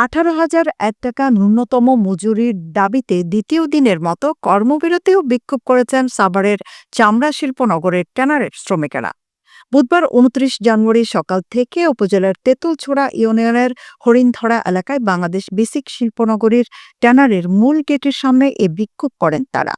আঠারো হাজার এক টাকা ন্যূনতম মজুরির দাবিতে দ্বিতীয় দিনের মতো কর্মবিরতিও বিক্ষোভ করেছেন সাভারের চামড়া শিল্পনগরের ট্যানারের শ্রমিকেরা। বুধবার উনত্রিশ জানুয়ারি সকাল থেকে উপজেলার তেঁতুলছোড়া ইউনিয়নের হরিণধরা এলাকায় বাংলাদেশ বেসিক শিল্পনগরীর ট্যানারের মূল গেটের সামনে এ বিক্ষোভ করেন তারা।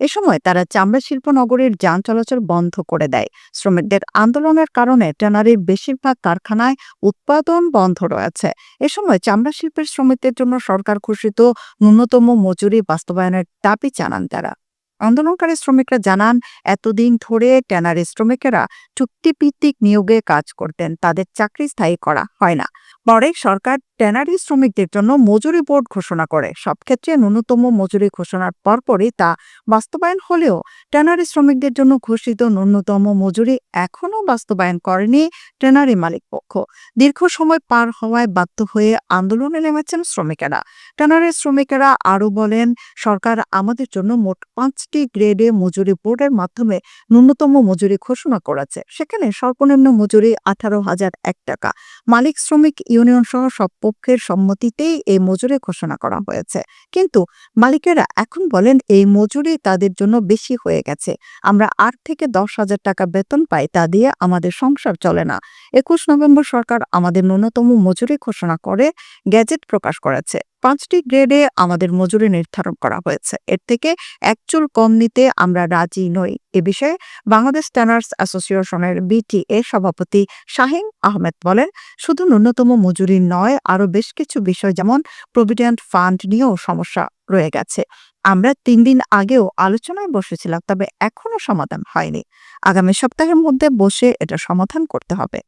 এ সময় তারা চামড়া শিল্পনগরীর যান চলাচল বন্ধ করে দেয়। শ্রমিকদের আন্দোলনের কারণে ট্যানারির বেশিরভাগ কারখানায় উৎপাদন বন্ধ রয়েছে। এ সময় চামড়া শিল্পের শ্রমিকদের জন্য সরকার ঘোষিত ন্যূনতম মজুরি বাস্তবায়নের দাবি জানান তারা। আন্দোলনকারী শ্রমিকরা জানান, এতদিন ধরে ট্যানারি শ্রমিকেরা চুক্তিভিত্তিক নিয়োগে কাজ করতেন, তাদের চাকরি স্থায়ী করা হয় না। পরে সরকার ট্যানারি শ্রমিকদের জন্য মজুরি বোর্ড ঘোষণা করে। সব ক্ষেত্রে ন্যূনতম মজুরি ঘোষণার পরপরই তা বাস্তবায়ন হলেও ট্যানারি শ্রমিকদের জন্য ঘোষিত ন্যূনতম মজুরি এখনও বাস্তবায়ন করেনি ট্যানারি মালিক পক্ষ দীর্ঘ সময় পার হওয়ায় বাধ্য হয়ে আন্দোলনে নেমেছেন শ্রমিকেরা। ট্যানারি শ্রমিকেরা আরও বলেন, সরকার আমাদের জন্য মোট পাঁচটি গ্রেডে মজুরি বোর্ডের মাধ্যমে ন্যূনতম মজুরি ঘোষণা করেছে। সেখানে সর্বনিম্ন মজুরি আঠারো হাজার এক টাকা। মালিক শ্রমিক ইউনিয়ন সহ সব পক্ষের সম্মতিতেই এই মজুরি ঘোষণা করা হয়েছে। কিন্তু মালিকেরা এখন বলেন এই মজুরি তাদের জন্য বেশি হয়ে গেছে। আমরা আট থেকে দশ হাজার টাকা বেতন পাই, তা দিয়ে আমাদের সংসার চলে না। একুশ নভেম্বর সরকার আমাদের ন্যূনতম মজুরি ঘোষণা করে গ্যাজেট প্রকাশ করেছে। পাঁচটি গ্রেডে আমাদের মজুরি নির্ধারণ করা হয়েছে। এর থেকে এক চুল কম নিতে আমরা রাজি নই। এ বিষয়ে বাংলাদেশ ট্যানার্স অ্যাসোসিয়েশনের বিটিএ সভাপতি শাহিন আহমেদ বলেন, শুধু ন্যূনতম মজুরি নয়, আরও বেশ কিছু বিষয় যেমন প্রভিডেন্ট ফান্ড নিয়েও সমস্যা রয়ে গেছে। আমরা তিন দিন আগেও আলোচনায় বসেছিলাম, তবে এখনও সমাধান হয়নি। আগামী সপ্তাহের মধ্যে বসে এটা সমাধান করতে হবে।